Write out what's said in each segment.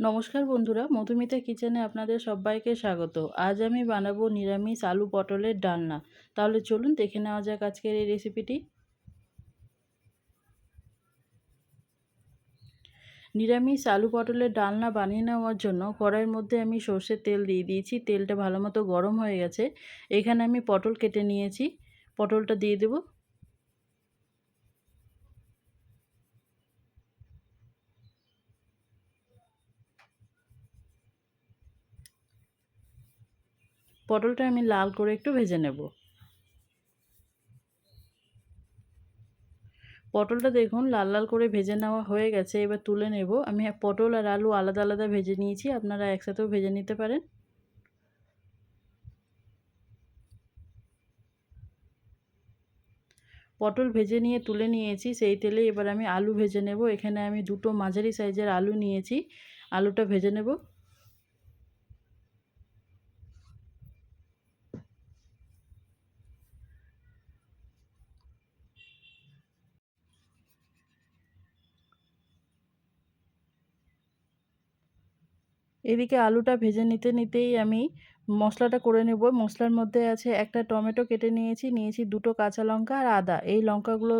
নমস্কার বন্ধুরা, মধুমিতা কিচেনে আপনাদের সবাইকে স্বাগত। আজ আমি বানাবো নিরামিষ আলু পটলের ডালনা। তাহলে চলুন দেখে নেওয়া যাক আজকের এই রেসিপিটি নিরামিষ আলু পটলের ডালনা বানিয়ে নেওয়ার জন্য কড়াইয়ের মধ্যে আমি সর্ষের তেল দিয়ে দিয়েছি। তেলটা ভালো মতো গরম হয়ে গেছে। এখানে আমি পটল কেটে নিয়েছি। পটলটা দিয়ে দেবো। পটলটা আমি লাল করে একটু ভেজে নেব। পটলটা দেখুন লাল লাল করে ভেজে নেওয়া হয়ে গেছে, এবার তুলে নেব। আমি পটল আর আলু আলাদা আলাদা ভেজে নিয়েছি, আপনারা একসাথেও ভেজে নিতে পারেন। পটল ভেজে নিয়ে তুলে নিয়েছি, সেই তেলে এবার আমি আলু ভেজে নেব। এখানে আমি দুটো মাঝারি সাইজের আলু নিয়েছি, আলুটা ভেজে নেব। এদিকে আলুটা ভেজে নিতে নিতেই আমি মশলাটা করে নেব। মশলার মধ্যে আছে একটা টমেটো কেটে নিয়েছি নিয়েছি দুটো কাঁচা লঙ্কা আর আদা। এই লঙ্কাগুলো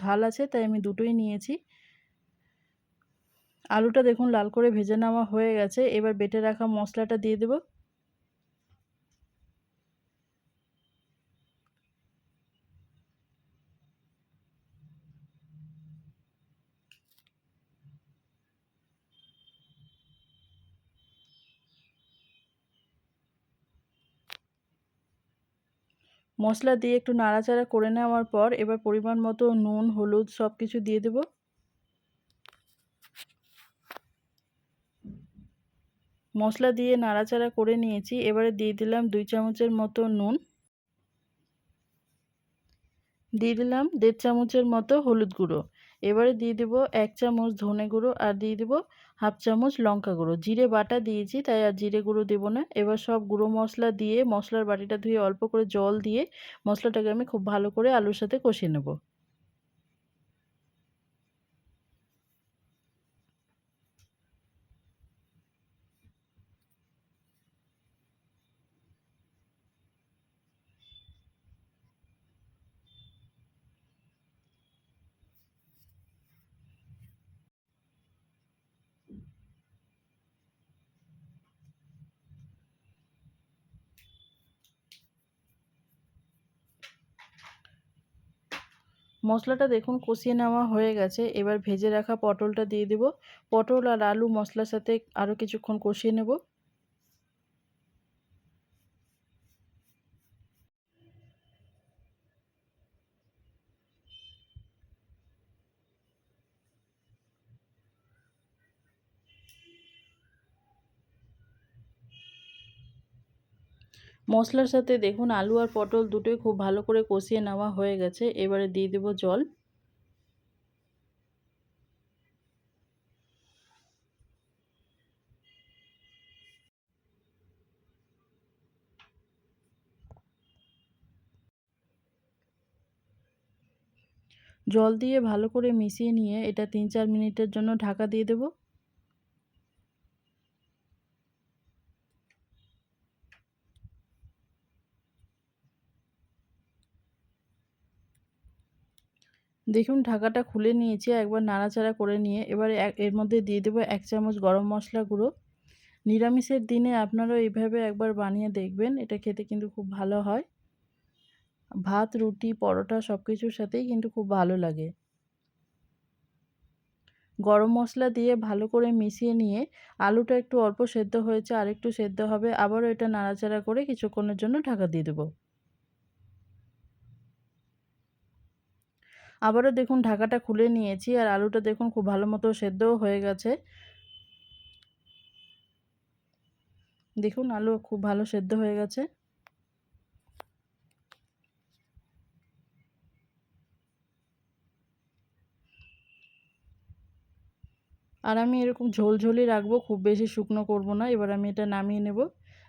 ঝাল আছে, তাই আমি দুটোই নিয়েছি। আলুটা দেখুন লাল করে ভেজে নেওয়া হয়ে গেছে। এবার বেটে রাখা মশলাটা দিয়ে দেবো। মশলা দিয়ে একটু নাড়াচাড়া করে নেওয়ার পর এবার পরিমাণ মতো নুন, হলুদ সব কিছু দিয়ে দেব। মশলা দিয়ে নাড়াচাড়া করে নিয়েছি, এবারে দিয়ে দিলাম দুই চামচের মতো নুন। দিয়ে দিলাম দেড় চামচের মতো হলুদ গুঁড়ো। এবারে দিয়ে দেবো এক চামচ ধনে গুঁড়ো আর দিয়ে দেবো হাফ চামচ লঙ্কা গুঁড়ো। জিরে বাটা দিয়েছি, তাই আর জিরে গুঁড়ো দেবো না। এবার সব গুঁড়ো মশলা দিয়ে মশলার বাটিটা ধুয়ে অল্প করে জল দিয়ে মশলাটাকে আমি খুব ভালো করে আলুর সাথে কষিয়ে নেব। মশলাটা দেখুন কষিয়ে নেওয়া হয়ে গেছে। এবার ভেজে রাখা পটলটা দিয়ে দেব। পটল আর আলু মশলার সাথে আরও কিছুক্ষণ কষিয়ে নেব। মশলার সাথে দেখুন আলু আর পটল দুটোই খুব ভালো করে কষিয়ে নেওয়া হয়ে গেছে। এবারে দিয়ে দেব জল। জল দিয়ে ভালো করে মিশিয়ে নিয়ে এটা তিন চার মিনিটের জন্য ঢাকা দিয়ে দেবো। দেখুন ঢাকাটা খুলে নিয়েছি, একবার নাড়াচাড়া করে নিয়ে। এবারে এর মধ্যে দিয়ে দেবো এক চামচ গরম মশলা গুঁড়ো। নিরামিষের দিনে আপনারা এইভাবে একবার বানিয়ে দেখবেন, এটা খেতে কিন্তু খুব ভালো হয়। ভাত, রুটি, পরোটা সব কিছুর সাথেই কিন্তু খুব ভালো লাগে। গরম মশলা দিয়ে ভালো করে মিশিয়ে নিয়ে, আলুটা একটু অল্প সেদ্ধ হয়েছে আর একটু সেদ্ধ হবে, আবারও এটা নাড়াচাড়া করে কিছুক্ষণের জন্য ঢাকা দিয়ে দেবো। আবারও দেখুন ঢাকাটা খুলে নিয়েছি আর আলুটা দেখুন খুব ভালো মতো সেদ্ধও হয়ে গেছে। দেখুন আলু খুব ভালো সেদ্ধ হয়ে গেছে। আর আমি এরকম ঝোলঝোলই রাখব, খুব বেশি শুকনো করব না। এবার আমি এটা নামিয়ে নেব।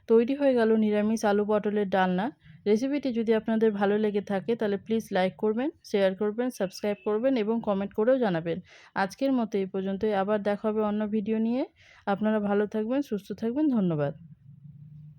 তৈরি হয়ে গেল নিরামিষ আলু পটলের ডালনা। রেসিপিটি যদি আপনাদের ভালো লেগে থাকে, তাহলে প্লিজ লাইক করবেন, শেয়ার করবেন, সাবস্ক্রাইব করবেন এবং কমেন্ট করেও জানাবেন। আজকের মতো এই পর্যন্তই। আবার দেখা হবে অন্য ভিডিও নিয়ে। আপনারা ভালো থাকবেন, সুস্থ থাকবেন। ধন্যবাদ।